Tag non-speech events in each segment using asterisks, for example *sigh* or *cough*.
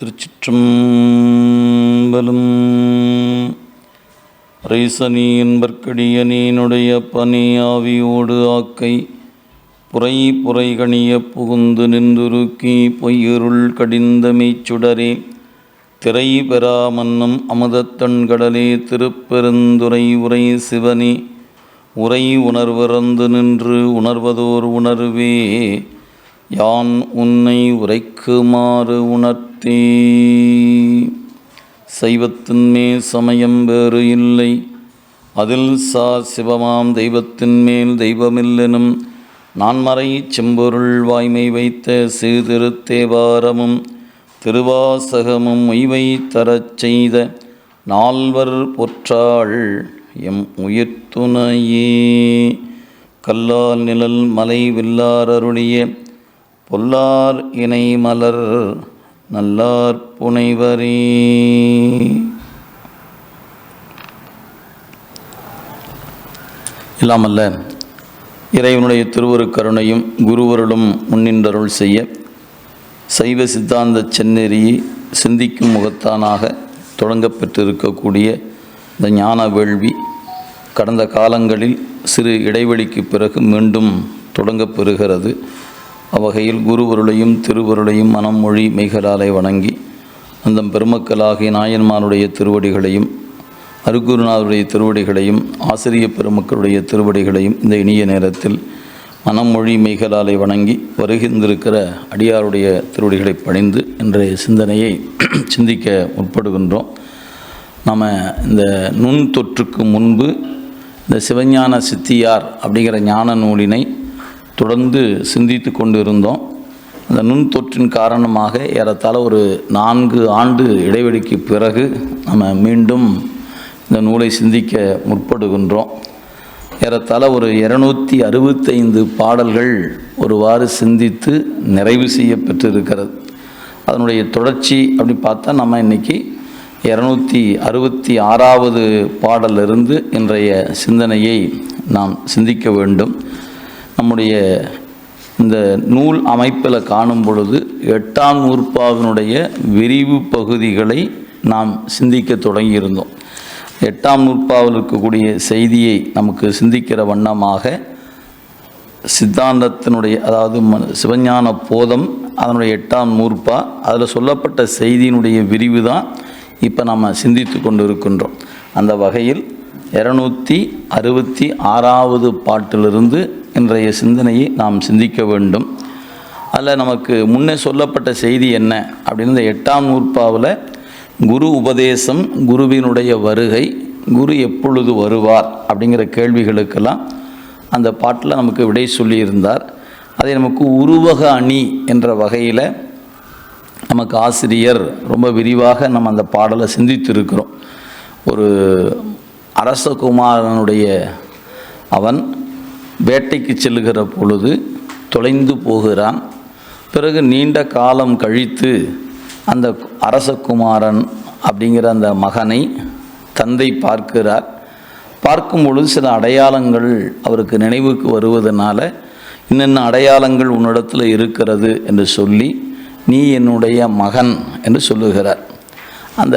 திருச்சிற்றம்பலம். ரைசனி என்பற்கடியனீனுடைய பனி ஆவியோடு ஆக்கை புரை புரைகணிய புகுந்து நின்றுருக்கி பொய்யிருள் கடிந்த மெய்ச்சுடரே திரை பெறாமன்னம் மன்னம் அமுதத்தண்கடலே திருப்பெருந்துரை உரை சிவனே உரை உணர்விறந்து நின்று உணர்வதோர் உணர்வே யான் உன்னை உரைக்குமாறு உணர் உணர்த்தே சைவத்தின்மே சமயம் வேறு இல்லை. அதில் சா சிவமாம் தெய்வத்தின் மேல் தெய்வமில்லெனும் நான்மறை செம்பொருள் வாய்மை வைத்த சீர்திருத்தேவாரமும் திருவாசகமும் உய்வை தரச் செய்த நால்வர் பொற்றாள் எம் உயிர்த்துணையே. கல்லால் நிழல் மலை வில்லார் பொல்லார் இணை மலர் நல்லார் புனைவரே. இல்லாமல்ல இறைவனுடைய திருவருக்கருணையும் குருவருளும் முன்னின்றருள் செய்ய சைவ சித்தாந்த செந்நெறியை சிந்திக்கும் முகத்தானாக தொடங்கப்பெற்றிருக்கக்கூடிய இந்த ஞான வேள்வி கடந்த காலங்களில் சிறு இடைவெளிக்கு பிறகு மீண்டும் தொடங்கப்பெறுகிறது அவ்வகையில் குருவருளையும் திருவருளையும் மனம் மொழி மெய்களாலை வணங்கி அந்த பெருமக்களாகிய நாயன்மாருடைய திருவடிகளையும் அருகுருநாதருடைய திருவடிகளையும் ஆசிரிய பெருமக்களுடைய திருவடிகளையும் இந்த இனிய நேரத்தில் மனம் மொழி மெய்களாலை வணங்கி வருகின்றிருக்கிற அடியாருடைய திருவடிகளை பணிந்து இன்றைய சிந்தனையை *clears throat* சிந்திக்க முற்படுகின்றோம். நம்ம இந்த நுண் தொற்றுக்கு முன்பு இந்த சிவஞான சித்தியார் அப்படிங்கிற ஞான நூலினை தொடர்ந்து சிந்தித்து கொண்டு இருந்தோம் அந்த நுண் தொற்றின் காரணமாக ஏறத்தாழ ஒரு நான்கு ஆண்டு இடைவெளிக்கு பிறகு நம்ம மீண்டும் இந்த நூலை சிந்திக்க முற்படுகின்றோம். ஏறத்தாழ ஒரு இரநூத்தி அறுபத்தைந்து பாடல்கள் ஒருவாறு சிந்தித்து நிறைவு செய்ய பெற்றிருக்கிறது. அதனுடைய தொடர்ச்சி அப்படி பார்த்தா நம்ம இன்றைக்கி இரநூத்தி அறுபத்தி ஆறாவது பாடலிருந்து இன்றைய சிந்தனையை நாம் சிந்திக்க வேண்டும். நம்முடைய இந்த நூல் அமைப்பில் காணும் பொழுது எட்டாம் நூற்பாவினுடைய விரிவு பகுதிகளை நாம் சிந்திக்க தொடங்கியிருந்தோம். எட்டாம் நூற்பாவில் இருக்கக்கூடிய செய்தியை நமக்கு சிந்திக்கிற வண்ணமாக சித்தாந்தத்தினுடைய அதாவது சிவஞான போதம் அதனுடைய எட்டாம் நூற்பா அதில் சொல்லப்பட்ட செய்தியினுடைய விரிவு தான் இப்போ நம்ம சிந்தித்து கொண்டு இருக்கின்றோம் அந்த வகையில் இரநூத்தி அறுபத்தி ஆறாவது பாட்டிலிருந்து இன்றைய சிந்தனையை நாம் சிந்திக்க வேண்டும். அதில் நமக்கு முன்னே சொல்லப்பட்ட செய்தி என்ன அப்படின்னு இந்த எட்டாம் நூற்பாவில் குரு உபதேசம் குருவினுடைய வருகை குரு எப்பொழுது வருவார் அப்படிங்கிற கேள்விகளுக்கெல்லாம் அந்த பாட்டில் நமக்கு விடை சொல்லியிருந்தார். அதை நமக்கு உருவக அணி என்ற வகையில் நமக்கு ஆசிரியர் ரொம்ப விரிவாக நம்ம அந்த பாடலை சிந்தித்திருக்கிறோம். ஒரு அரசகுமாரனுடைய அவன் வேட்டைக்கு செல்லுகிற பொழுது தொலைந்து போகிறான். பிறகு நீண்ட காலம் கழித்து அந்த அரசகுமாரன் அப்படிங்கிற அந்த மகனை தந்தை பார்க்கிறார். பார்க்கும் பொழுது சில அடையாளங்கள் அவருக்கு நினைவுக்கு வருவதனால இன்னென்ன அடையாளங்கள் உன்னிடத்தில் இருக்கிறது என்று சொல்லி நீ என்னுடைய மகன் என்று சொல்லுகிறார். அந்த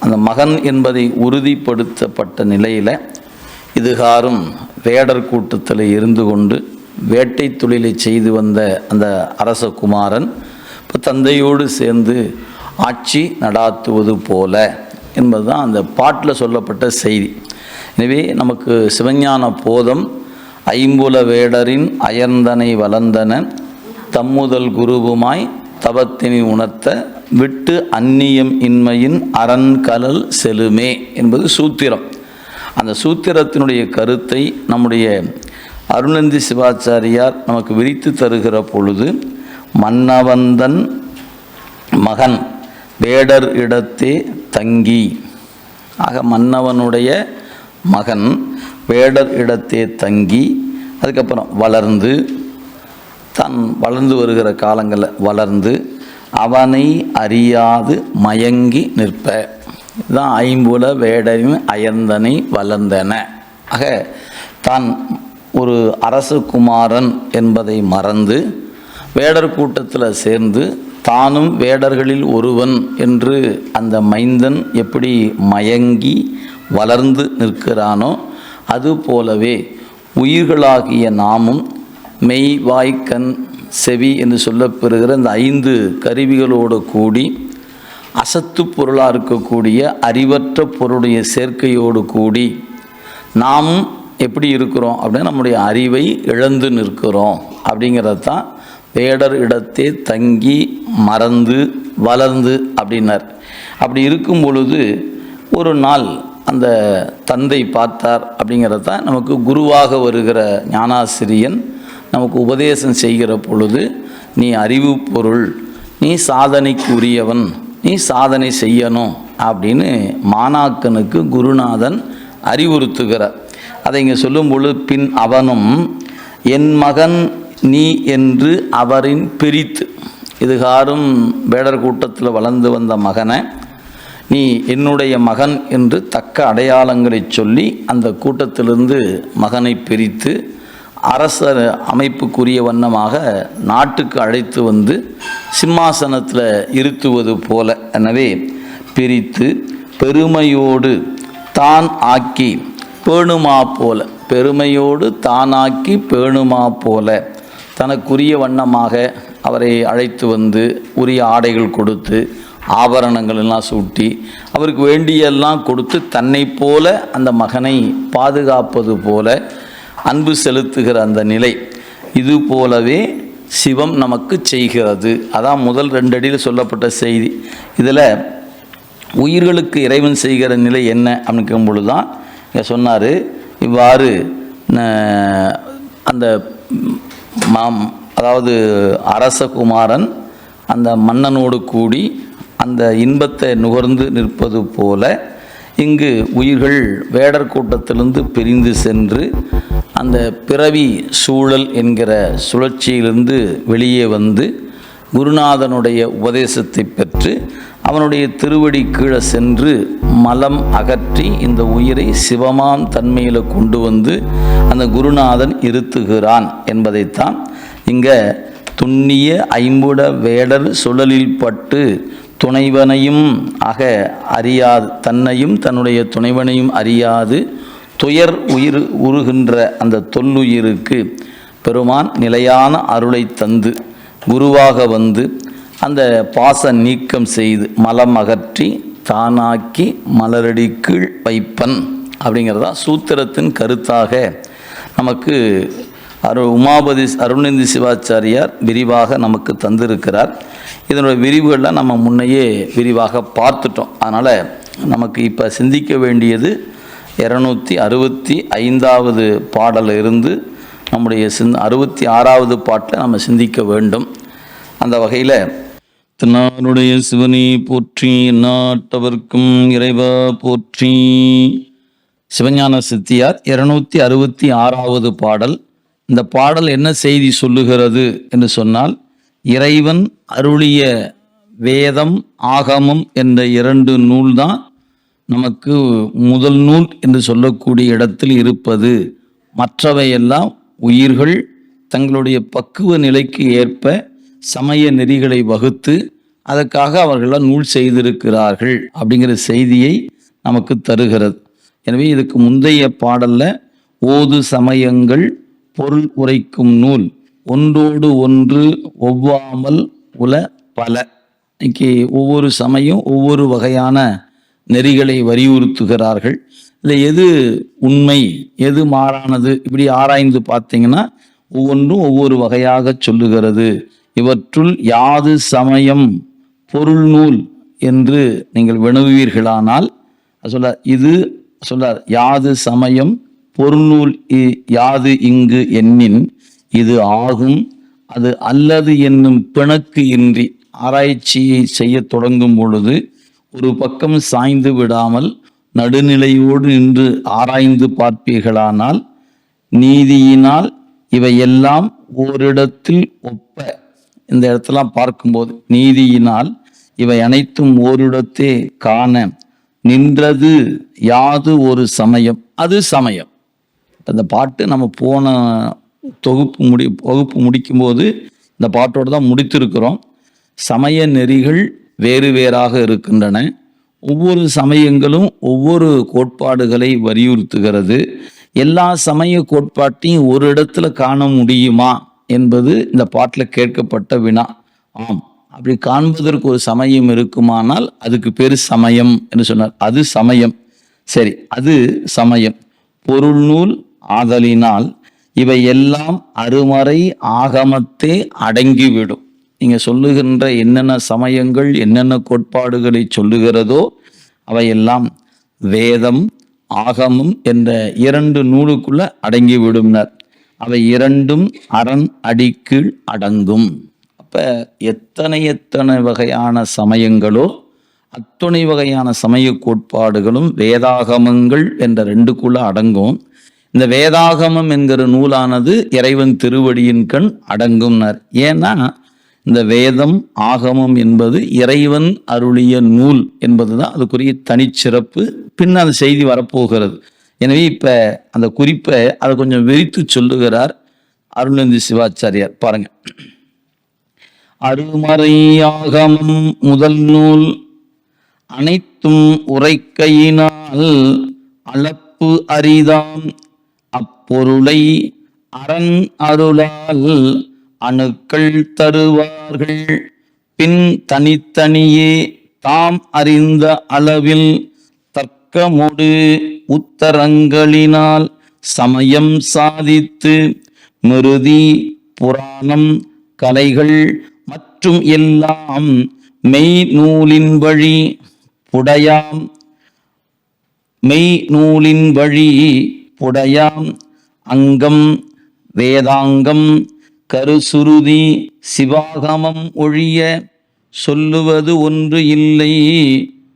அந்த மகன் என்பதை உறுதிப்படுத்தப்பட்ட நிலையில் இதுகாரும் வேடர் கூட்டத்தில் இருந்து கொண்டு வேட்டை தொழிலை செய்து வந்த அந்த அரசகுமாரன் இப்போ தந்தையோடு சேர்ந்து ஆட்சி நடாத்துவது போல என்பது தான் அந்த பாட்டில் சொல்லப்பட்ட செய்தி. எனவே நமக்கு சிவஞான போதம் ஐம்புல வேடரின் அயர்ந்தனை வளர்ந்தன தம்முதல் குருவுமாய் தவத்தினை உணர்த்த விட்டு அந்நியம் இன்மையின் அரண்கலல் செலுமே என்பது சூத்திரம். அந்த சூத்திரத்தினுடைய கருத்தை நம்முடைய அருணந்தி சிவாச்சாரியார் நமக்கு விரித்து தருகிற பொழுது மன்னவந்தன் மகன் வேடர் இடத்தே தங்கி. ஆக மன்னவனுடைய மகன் வேடர் இடத்தே தங்கி அதுக்கப்புறம் வளர்ந்து தன் வளர்ந்து வருகிற காலங்களில் வளர்ந்து அவனை அறியாது மயங்கி நிற்ப. இதுதான் ஐம்புல வேடனின் அயர்ந்தனை வளர்ந்தன. ஆக தான் ஒரு அரசு குமாரன் என்பதை மறந்து வேடர் கூட்டத்தில் சேர்ந்து தானும் வேடர்களில் ஒருவன் என்று அந்த மைந்தன் எப்படி மயங்கி வளர்ந்து நிற்கிறானோ அதுபோலவே உயிர்களாகிய நாமும் மெய் வாய் கண் செவி என்று சொல்லப்பெறுகிற இந்த ஐந்து கருவிகளோடு கூடி அசத்து பொருளாக இருக்கக்கூடிய அறிவற்ற பொருளுடைய சேர்க்கையோடு கூடி நாம் எப்படி இருக்கிறோம் அப்படின்னா நம்முடைய அறிவை இழந்து நிற்கிறோம் அப்படிங்கிறது தான் வேடர் இடத்தே தங்கி மறந்து வளர்ந்து அப்படின்னார். அப்படி இருக்கும் பொழுது ஒரு நாள் அந்த தந்தை பார்த்தார் அப்படிங்கிறது தான் நமக்கு குருவாக வருகிற ஞானாசிரியன் நமக்கு உபதேசம் செய்கிற பொழுது நீ அறிவு பொருள் நீ சாதனைக்குரியவன் நீ சாதனை செய்யணும் அப்படின்னு மாணாக்கனுக்கு குருநாதன் அறிவுறுத்துகிறார். அதை இங்கே சொல்லும் பொழுது பின் அவனும் என் மகன் நீ என்று அவரின் பிரித்து. இதுகாரும் வேடர் கூட்டத்தில் வளர்ந்து வந்த மகனை நீ என்னுடைய மகன் என்று தக்க அடையாளங்களை சொல்லி அந்த கூட்டத்திலிருந்து மகனை பிரித்து அரசர் அமைப்புக்குரிய வண்ணமாக நாட்டுக்கு அழைத்து வந்து சிம்மாசனத்தில் இருத்துவது போல எனவே பிரித்து பெருமையோடு தான் ஆக்கி பேணுமா போல பெருமையோடு தானாக்கி பேணுமா போல தனக்குரிய வண்ணமாக அவரை அழைத்து வந்து உரிய ஆடைகள் கொடுத்து ஆபரணங்கள் எல்லாம் சூட்டி அவருக்கு வேண்டியெல்லாம் கொடுத்து தன்னை போல அந்த மகனை பாதுகாப்பது போல அன்பு செலுத்துகிற அந்த நிலை. இது போலவே சிவம் நமக்கு செய்கிறது. அதான் முதல் ரெண்டடியில் சொல்லப்பட்ட செய்தி. இதில் உயிர்களுக்கு இறைவன் செய்கிற நிலை என்ன அப்படிங்கும் பொழுது தான் இங்கே சொன்னார். இவ்வாறு அந்த மாம் அதாவது அரசகுமாரன் அந்த மன்னனோடு கூடி அந்த இன்பத்தை நுகர்ந்து நிற்பது போல இங்கு உயிர்கள் வேடர் கூட்டத்திலிருந்து பிரிந்து சென்று அந்த பிறவி சூழல் என்கிற சுழற்சியிலிருந்து வெளியே வந்து குருநாதனுடைய உபதேசத்தை பெற்று அவனுடைய திருவடி கீழே சென்று மலம் அகற்றி இந்த உயிரை சிவமாம் தன்மையில் கொண்டு வந்து அந்த குருநாதன் இருத்துகிறான் என்பதைத்தான் இங்கே துண்ணிய ஐம்புட வேடர் சுழலில் பட்டு துணைவனையும் அக அறியாது தன்னையும் தன்னுடைய துணைவனையும் அறியாது துயர் உயிர் உருகின்ற அந்த தொல்லுயிருக்கு பெருமான் நிலையான அருளை தந்து குருவாக வந்து அந்த பாச நீக்கம் செய்து மலம் அகற்றி தானாக்கி மலரடி கீழ் வைப்பன் அப்படிங்கிறதா சூத்திரத்தின் கருத்தாக நமக்கு அரு உமாபதி அருணந்தி சிவாச்சாரியார் விரிவாக நமக்கு தந்திருக்கிறார். இதனுடைய விரிவுகள்லாம் நம்ம முன்னையே விரிவாக பார்த்துட்டோம். அதனால் நமக்கு இப்போ சிந்திக்க வேண்டியது இரநூத்தி அறுபத்தி ஐந்தாவது பாடலில் இருந்து நம்முடைய சிந் அறுபத்தி ஆறாவது பாட்டில் நம்ம சிந்திக்க வேண்டும். அந்த வகையில் திருநாளுடைய சிவனே போற்றி நாட்டவர்க்கும் இறைவா போற்றி. சிவஞான சித்தியார் இருநூத்தி அறுபத்தி ஆறாவது பாடல். இந்த பாடல் என்ன செய்தி சொல்லுகிறது என்று சொன்னால் இறைவன் அருளிய வேதம் ஆகமம் என்ற இரண்டு நூல்தான் நமக்கு முதல் நூல் என்று சொல்லக்கூடிய இடத்தில் இருப்பது. மற்றவையெல்லாம் உயிர்கள் தங்களுடைய பக்குவ நிலைக்கு ஏற்ப சமய நெறிகளை வகுத்து அதற்காக அவர்களால் நூல் செய்திருக்கிறார்கள் அப்படிங்கிற செய்தியை நமக்கு தருகிறது. எனவே இதுக்கு முந்தைய பாடலில் ஓது சமயங்கள் பொருள் உரைக்கும் நூல் ஒன்றோடு ஒன்று ஒவ்வாமல் உல பல. இன்னைக்கு ஒவ்வொரு சமயம் ஒவ்வொரு வகையான நெறிகளை வலியுறுத்துகிறார்கள். இல்லை எது உண்மை எது மாறானது இப்படி ஆராய்ந்து பார்த்தீங்கன்னா ஒவ்வொன்றும் ஒவ்வொரு வகையாக சொல்லுகிறது. இவற்றுள் யாது சமயம் பொருள் நூல் என்று நீங்கள் வினவுவீர்களானால் சொல்ல இது சொல்றார் யாது சமயம் பொருநூல் இ- யாது இங்கு எண்ணின் இது ஆகும். அது அல்லது என்னும் பிணக்கு இன்றி ஆராய்ச்சியை செய்ய தொடங்கும் பொழுது ஒரு பக்கம் சாய்ந்து விடாமல் நடுநிலையோடு நின்று ஆராய்ந்து பார்ப்பீர்களானால் நீதியினால் இவையெல்லாம் ஓரிடத்தில் ஒப்ப. இந்த இடத்தெல்லாம் பார்க்கும்போது நீதியினால் இவை அனைத்தும் ஓரிடத்தே காண. நின்றது யாது ஒரு சமயம்? அது சமயம். அந்த பாட்டு நம்ம போன தொகுப்பு முடி வகுப்பு முடிக்கும்போது இந்த பாட்டோடு தான் முடித்திருக்கிறோம். சமய நெறிகள் வேறு வேறாக இருக்கின்றன. ஒவ்வொரு சமயங்களும் ஒவ்வொரு கோட்பாடுகளை வலியுறுத்துகிறது. எல்லா சமய கோட்பாட்டையும் ஒரு இடத்துல காண முடியுமா என்பது இந்த பாட்டில் கேட்கப்பட்ட வினா. ஆம் அப்படி காண்பதற்கு ஒரு சமயம் இருக்குமானால் அதுக்கு பேர் சமயம் என்று சொன்னார். அது சமயம். சரி அது சமயம். பொருள் நூல் ஆதலினால் இவை எல்லாம் அருமறை ஆகமத்தே அடங்கிவிடும். நீங்க சொல்லுகின்ற என்னென்ன சமயங்கள் என்னென்ன கோட்பாடுகளை சொல்லுகிறதோ அவையெல்லாம் வேதம் ஆகமம் என்ற இரண்டு நூலுக்குள்ள அடங்கிவிடும்னர். அவை இரண்டும் அரண் அடிக்கீழ் அடங்கும். அப்ப எத்தனை எத்தனை வகையான சமயங்களோ அத்துணை வகையான சமய கோட்பாடுகளும் வேதாகமங்கள் என்ற ரெண்டுக்குள்ள அடங்கும். இந்த வேதாகமம் என்கிற நூலானது இறைவன் திருவடியின் கண் அடங்கும்னார். ஏன்னா இந்த வேதம் ஆகமம் என்பது இறைவன் அருளிய நூல் என்பதுதான் அதுக்குரிய தனிச்சிறப்பு. பின் அந்த செய்தி வரப்போகிறது. எனவே இப்ப அந்த குறிப்பை அதை கொஞ்சம் விரித்து சொல்லுகிறார் அருள்நந்தி சிவாச்சாரியார். பாருங்க. அருமறையாகமம் முதல் நூல் அனைத்தும் உரைக்கையினால் அளப்பு அரிதாம். அப்பொருளை அரண் அருளால் அணுக்கள் தருவார்கள். பின் தனித்தனியே தாம் அறிந்த அளவில் தர்க்கமொடு உத்தரங்களினால் சமயம் சாதித்து மிருதி புராணம் கலைகள் மற்றும் எல்லாம் மெய் நூலின் வழி புடையாம். மெய் நூலின் வழி உடையாம் அங்கம் வேதாங்கம் கருசுருதி சிவாகமம் ஒழிய சொல்லுவது ஒன்று இல்லை.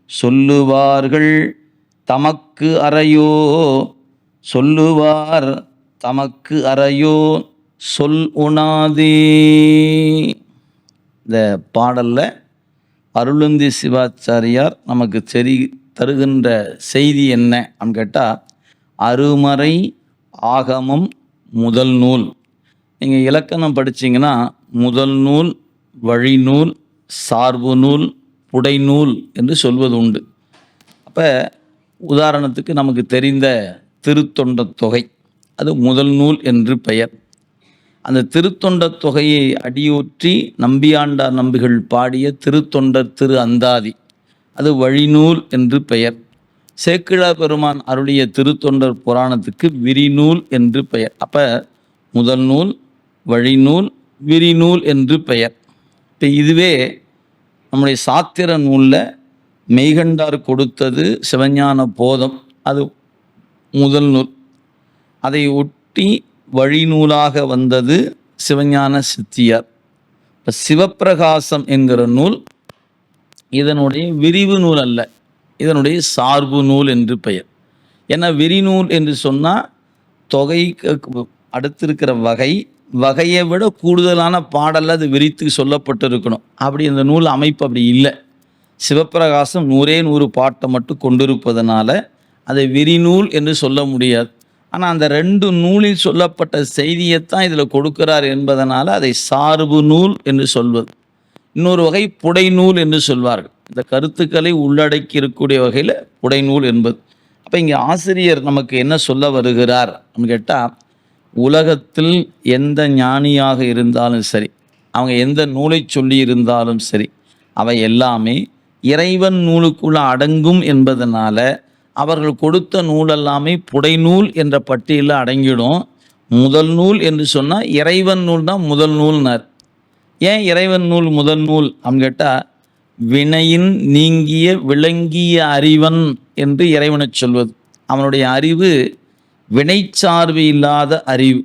சொல்லுவார்கள் தமக்கு அறையோ? சொல்லுவார் தமக்கு அறையோ? சொல் உணாதே. இந்த பாடலில் அருளுந்தி சிவாச்சாரியார் நமக்கு செறி தருகின்ற செய்தி என்ன அப்படின்னு கேட்டால் அருமறை ஆகமம் முதல் நூல். நீங்கள் இலக்கணம் படிச்சிங்கன்னா முதல் நூல் வழிநூல் சார்பு நூல் புடைநூல் என்று சொல்வது உண்டு. அப்போ உதாரணத்துக்கு நமக்கு தெரிந்த திருத்தொண்ட தொகை. அது முதல் நூல் என்று பெயர். அந்த திருத்தொண்ட தொகையை அடியூற்றி நம்பியாண்டார் நம்பிகள் பாடிய திருத்தொண்டர் திரு அந்தாதி. அது வழிநூல் என்று பெயர். சேக்கிழா பெருமான் அருளிய திருத்தொண்டர் புராணத்துக்கு விரிநூல் என்று பெயர். அப்ப முதல் நூல் வழிநூல் விரிநூல் என்று பெயர். இப்போ இதுவே நம்முடைய சாத்திர நூலில் மெய்கண்டார் கொடுத்தது சிவஞான போதம். அது முதல் நூல். அதை ஒட்டி வழிநூலாக வந்தது சிவஞான சித்தியார். இப்போ சிவப்பிரகாசம் என்கிற நூல் இதனுடைய விரிவு நூல் அல்ல. இதனுடைய சார்பு நூல் என்று பெயர். ஏன்னா விரிநூல் என்று சொன்னால் தொகை அடுத்திருக்கிற வகை வகையை விட கூடுதலான பாடலில் அது விரித்து சொல்லப்பட்டிருக்கணும். அப்படி இந்த நூல் அமைப்பு அப்படி இல்லை. சிவப்பிரகாசம் நூறே நூறு பாட்டை மட்டும் கொண்டிருப்பதனால அதை விரிநூல் என்று சொல்ல முடியாது. ஆனால் அந்த ரெண்டு நூலில் சொல்லப்பட்ட செய்தியைத்தான் இதில் கொடுக்கிறார் என்பதனால் அதை சார்பு நூல் என்று சொல்வது. இன்னொரு வகை புடைநூல் என்று சொல்வார்கள். இந்த கருத்துக்களை உள்ளடக்கி இருக்கக்கூடிய வகையில் புடைநூல் என்பது. அப்போ இங்கே ஆசிரியர் நமக்கு என்ன சொல்ல வருகிறார் அப்படின்னு கேட்டால் உலகத்தில் எந்த ஞானியாக இருந்தாலும் சரி அவங்க எந்த நூலை சொல்லி இருந்தாலும் சரி அவை எல்லாமே இறைவன் நூலுக்குள்ள அடங்கும் என்பதனால அவர்கள் கொடுத்த நூல் எல்லாமே புடைநூல் என்ற பட்டியலில் அடங்கிடும். முதல் நூல் என்று சொன்னால் இறைவன் நூல் தான் முதல் நூல்னார். ஏன் இறைவன் நூல் முதல் நூல் அப்படின்னு கேட்டால் வினையின் நீங்கிய விளங்கிய அறிவன் என்று இறைவனை சொல்வது. அவனுடைய அறிவு வினைச்சார்பு இல்லாத அறிவு.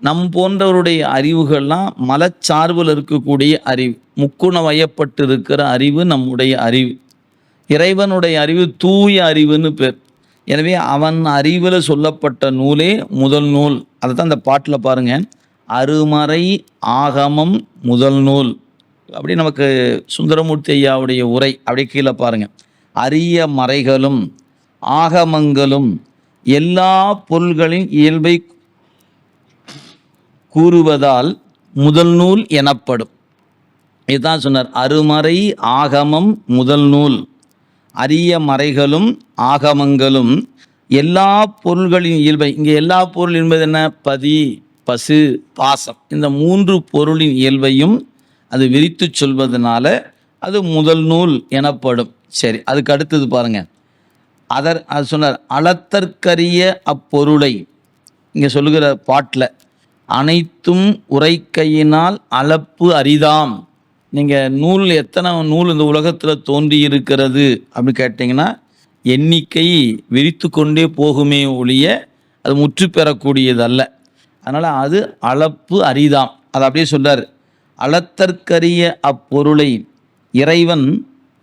நம் போன்றவருடைய அறிவுகள்லாம் மலச்சார்பில் இருக்கக்கூடிய அறிவு. முக்குண வயப்பட்டு இருக்கிற அறிவு நம்முடைய அறிவு. இறைவனுடைய அறிவு தூய அறிவுன்னு பேர். எனவே அவன் அறிவில் சொல்லப்பட்ட நூலே முதல் நூல். அதை தான் அந்த பாட்டில் பாருங்கள் அருமறை ஆகமம் முதல் நூல். அப்படி நமக்கு சுந்தரமூர்த்தி ஐயாவுடைய உரை அப்படியே கீழே பாருங்கள் அரிய மறைகளும் ஆகமங்களும் எல்லா பொருள்களின் இயல்பை கூறுவதால் முதல் நூல் எனப்படும். இதுதான் சொன்னார் அருமறை ஆகமம் முதல் நூல். அரிய மறைகளும் ஆகமங்களும் எல்லா பொருள்களின் இயல்பை இங்கே எல்லா பொருள் என்பது என்ன? பதி பசு பாசம். இந்த மூன்று பொருளின் இயல்பையும் அது விரித்து சொல்வதனால அது முதல் நூல் எனப்படும். சரி அதுக்கு அடுத்தது பாருங்க. அதர் அது சொன்னார் அளத்தற்கரிய அப்பொருளை இங்கே சொல்லுகிற பாட்டில் அனைத்தும் உரைக்கையினால் அளப்பு அரிதாம். நீங்கள் நூல் எத்தனை நூல் இந்த உலகத்தில் தோன்றி இருக்கிறது அப்படி கேட்டிங்கன்னா எண்ணிக்கை விரித்து கொண்டே போகுமே ஒழிய அது முற்று பெறக்கூடியதல்ல அதனால் அது அளப்பு அரிதாம். அதை அப்படியே சொல்கிறார் அளத்தற்கரிய அப்பொருளை இறைவன்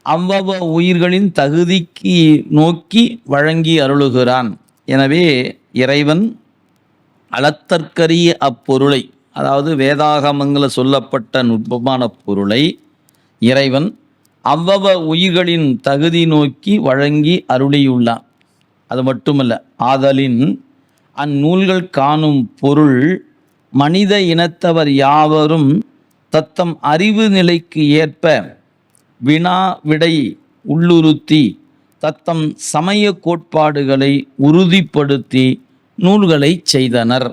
அவ்வவ உயிர்களின் தகுதிக்கு நோக்கி வழங்கி அருளுகிறான். எனவே இறைவன் அளத்தற்கரிய அப்பொருளை அதாவது வேதாகமங்களில் சொல்லப்பட்ட நுட்பமான பொருளை இறைவன் அவ்வவ உயிர்களின் தகுதி நோக்கி வழங்கி அருளியுள்ளான். அது மட்டுமல்ல ஆதலின் அந்நூல்கள் காணும் பொருள் மனித இனத்தவர் யாவரும் தத்தம் அறிவு நிலைக்கு ஏற்ப வினா விடை உள்ளுறுத்தி தத்தம் சமய கோட்பாடுகளை உறுதிப்படுத்தி நூல்களை செய்தனர்.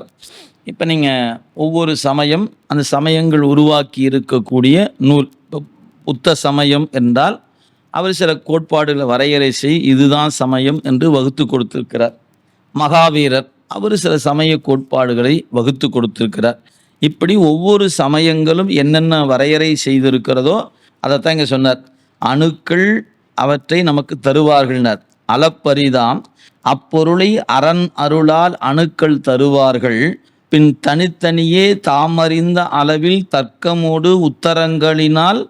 இப்போ நீங்கள் ஒவ்வொரு சமயம் அந்த சமயங்கள் உருவாக்கி இருக்கக்கூடிய நூல் இப்போ புத்த சமயம் என்றால் அவர் சில கோட்பாடுகளை வரையறை செய் இதுதான் சமயம் என்று வகுத்து கொடுத்திருக்கிறார். மகாவீரர் அவர் சில சமய கோட்பாடுகளை வகுத்து கொடுத்திருக்கிறார். இப்படி ஒவ்வொரு சமயங்களும் என்னென்ன வரையறை செய்திருக்கிறதோ அதைத்தான் இங்கே சொன்னார். அணுக்கள் அவற்றை நமக்கு தருவார்கள்னர். அளப்பரிதாம் அப்பொருளை அரண் அருளால் அணுக்கள் தருவார்கள். பின் தனித்தனியே தாமறிந்த அளவில் தர்க்கமோடு உத்தரங்களினால்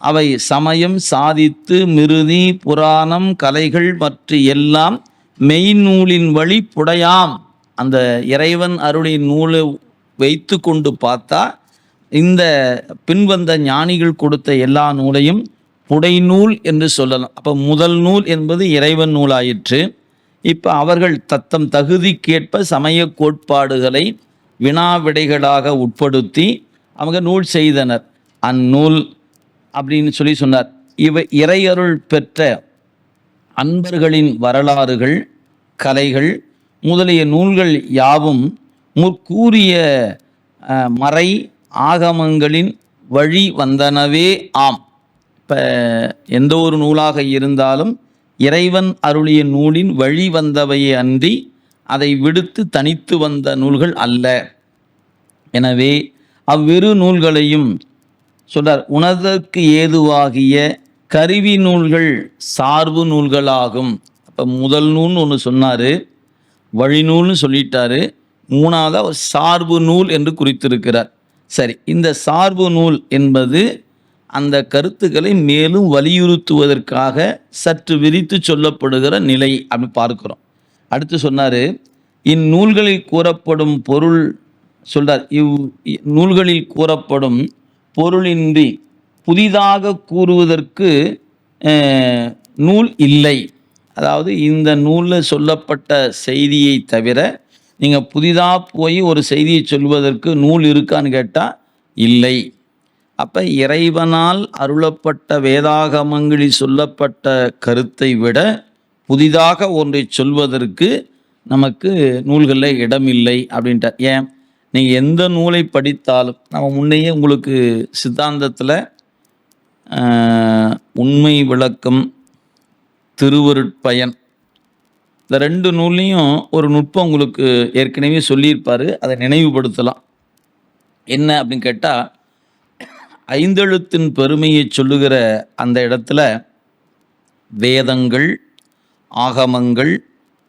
அவை சமயம் சாதித்து மிருதி புராணம் கலைகள் பற்றி எல்லாம் மெய்நூலின் வழி புடையாம். அந்த இறைவன் அருளின் நூலை வைத்து கொண்டு பார்த்தா இந்த பின்வந்த ஞானிகள் கொடுத்த எல்லா நூலையும் புடைநூல் என்று சொல்லலாம். அப்போ முதல் நூல் என்பது இறைவன் நூலாயிற்று. இப்போ அவர்கள் தத்தம் தகுதிக்கேற்ப சமய கோட்பாடுகளை வினா விடைகளாக உட்படுத்தி அவங்க நூல் செய்தனர். அந்நூல் அப்படின்னு சொல்லி சொன்னார். இவை இறையருள் பெற்ற அன்பர்களின் வரலாறுகள் கலைகள் முதலிய நூல்கள் யாவும் முற்கூறிய மறை ஆகமங்களின் வழி வந்தனவே ஆம். இப்போ எந்த ஒரு நூலாக இருந்தாலும் இறைவன் அருளிய நூலின் வழி வந்தவையே அன்றி அதை விடுத்து தனித்து வந்த நூல்கள் அல்ல. எனவே அவ்விரு நூல்களையும் சொல்றார் உணர்தற்கு ஏதுவாகிய கருவி நூல்கள் சார்பு நூல்களாகும். அப்போ முதல் நூல்னு ஒன்று சொன்னார் வழிநூல்னு சொல்லிட்டாரு. மூணாவது அவர் சார்பு நூல் என்று குறித்திருக்கிறார். சரி இந்த சார்பு நூல் என்பது அந்த கருத்துக்களை மேலும் வலியுறுத்துவதற்காக சற்று விரித்து சொல்லப்படுகிற நிலை அப்படி பார்க்கிறோம். அடுத்து சொன்னார் இந்நூல்களில் கூறப்படும் பொருள் சொல்றார் இவ் இ- நூல்களில் கூறப்படும் பொருளின்றி புதிதாக கூறுவதற்கு நூல் இல்லை. அதாவது இந்த நூலில் சொல்லப்பட்ட செய்தியை தவிர நீங்கள் புதிதாக போய் ஒரு செய்தியை சொல்வதற்கு நூல் இருக்கான்னு கேட்டால் இல்லை. அப்போ இறைவனால் அருளப்பட்ட வேதாகமங்களில் சொல்லப்பட்ட கருத்தை விட புதிதாக ஒன்றை சொல்வதற்கு நமக்கு நூல்களில் இடமில்லை அப்படின்ட்டார். ஏன்? நீங்கள் எந்த நூலை படித்தாலும் நம்ம முன்னையே உங்களுக்கு சித்தாந்தத்தில் உண்மை விளக்கம் திருவருட்பயன் இந்த ரெண்டு நூல்லையும் ஒரு நுட்பம் உங்களுக்கு ஏற்கனவே சொல்லியிருப்பார். அதை நினைவுபடுத்தலாம். என்ன அப்படின்னு கேட்டால் ஐந்தெழுத்தின் பெருமையை சொல்லுகிற அந்த இடத்துல வேதங்கள் ஆகமங்கள்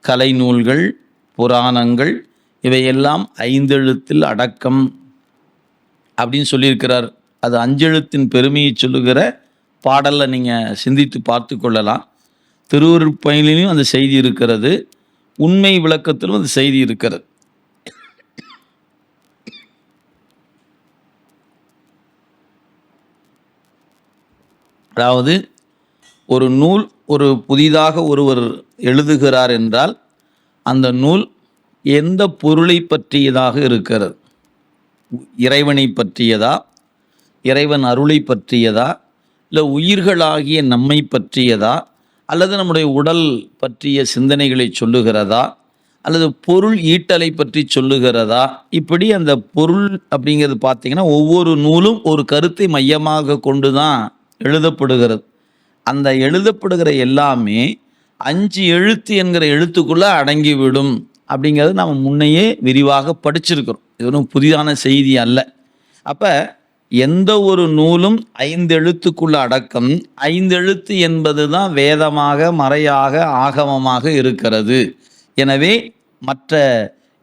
கலைநூல்கள் புராணங்கள் இவையெல்லாம் ஐந்தெழுத்தில் அடக்கம் அப்படின்னு சொல்லியிருக்கிறார். அது அஞ்செழுத்தின் பெருமையை சொல்லுகிற பாடலில் நீங்கள் சிந்தித்து பார்த்து கொள்ளலாம். திருவருட்பயனிலும் அந்த செய்தி இருக்கிறது. உண்மை விளக்கத்திலும் அந்த செய்தி இருக்கிறது. அதாவது ஒரு நூல் ஒரு புதிதாக ஒருவர் எழுதுகிறார் என்றால் அந்த நூல் எந்த பொருளை பற்றியதாக இருக்கிறது? இறைவனை பற்றியதா? இறைவன் அருளை பற்றியதா? இல்லை உயிர்களாகிய நம்மை பற்றியதா? அல்லது நம்முடைய உடல் பற்றிய சிந்தனைகளை சொல்லுகிறதா? அல்லது பொருள் ஈட்டலை பற்றி சொல்லுகிறதா? இப்படி அந்த பொருள் அப்படிங்கிறது பார்த்தீங்கன்னா ஒவ்வொரு நூலும் ஒரு கருத்தை மையமாக கொண்டு தான் எழுதப்படுகிறது. அந்த எழுதப்படுகிற எல்லாமே அஞ்சு எழுத்து என்கிற எழுத்துக்குள்ளே அடங்கிவிடும் அப்படிங்கிறது நம்ம முன்னையே விரிவாக படிச்சிருக்கிறோம். இது ஒன்றும் புதிதான செய்தி அல்ல. அப்போ எந்த ஒரு நூலும் ஐந்தெழுத்துக்குள்ள அடக்கம். ஐந்தெழுத்து என்பது தான் வேதமாக மறையாக ஆகமமாக இருக்கிறது. எனவே மற்ற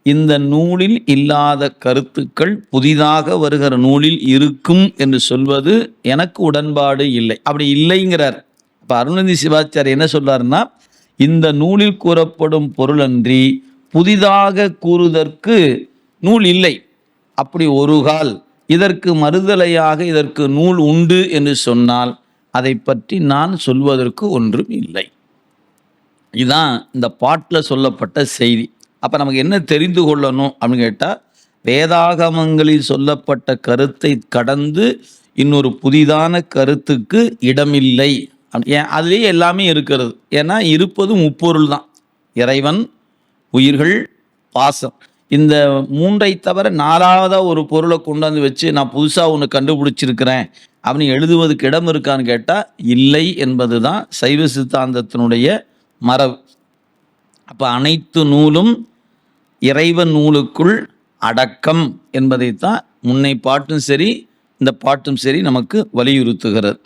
இந்த நூலில் இல்லாத கருத்துக்கள் புதிதாக வருகிற நூலில் இருக்கும் என்று சொல்வது எனக்கு உடன்பாடு இல்லை. அப்படி இல்லைங்கிறார். இப்போ அருணந்தி சிவாச்சாரியர் என்ன சொல்றாருன்னா இந்த நூலில் கூறப்படும் பொருளன்றி புதிதாக கூறுதற்கு நூல் இல்லை. அப்படி ஒரு கால் இதற்கு மறுதலையாக இதற்கு நூல் உண்டு என்று சொன்னால் அதை பற்றி நான் சொல்வதற்கு ஒன்றும் இல்லை. இதுதான் இந்த பாட்டில் சொல்லப்பட்ட செய்தி. அப்போ நமக்கு என்ன தெரிந்து கொள்ளணும் அப்படின்னு கேட்டால் வேதாகமங்களில் சொல்லப்பட்ட கருத்தை கடந்து இன்னொரு புதிதான கருத்துக்கு இடமில்லை. ஏன் அதுலேயே எல்லாமே இருக்கிறது. ஏன்னா இருப்பது முப்பொருள் தான். இறைவன் உயிர்கள் பாசம். இந்த மூன்றை தவிர நாலாவதாக ஒரு பொருளை கொண்டாந்து வச்சு நான் புதுசாக ஒன்று கண்டுபிடிச்சிருக்கிறேன். அப்படின்னு எழுதுவதுக்கு இடம் இருக்கான்னு கேட்டால் இல்லை என்பது தான் சைவ சித்தாந்தத்தினுடைய மரபு. அப்போ அனைத்து நூலும் இறைவன் நூலுக்குள் அடக்கம் என்பதைத்தான் முன்னை பாட்டும் சரி இந்த பாட்டும் சரி நமக்கு வலியுறுத்துகிறது.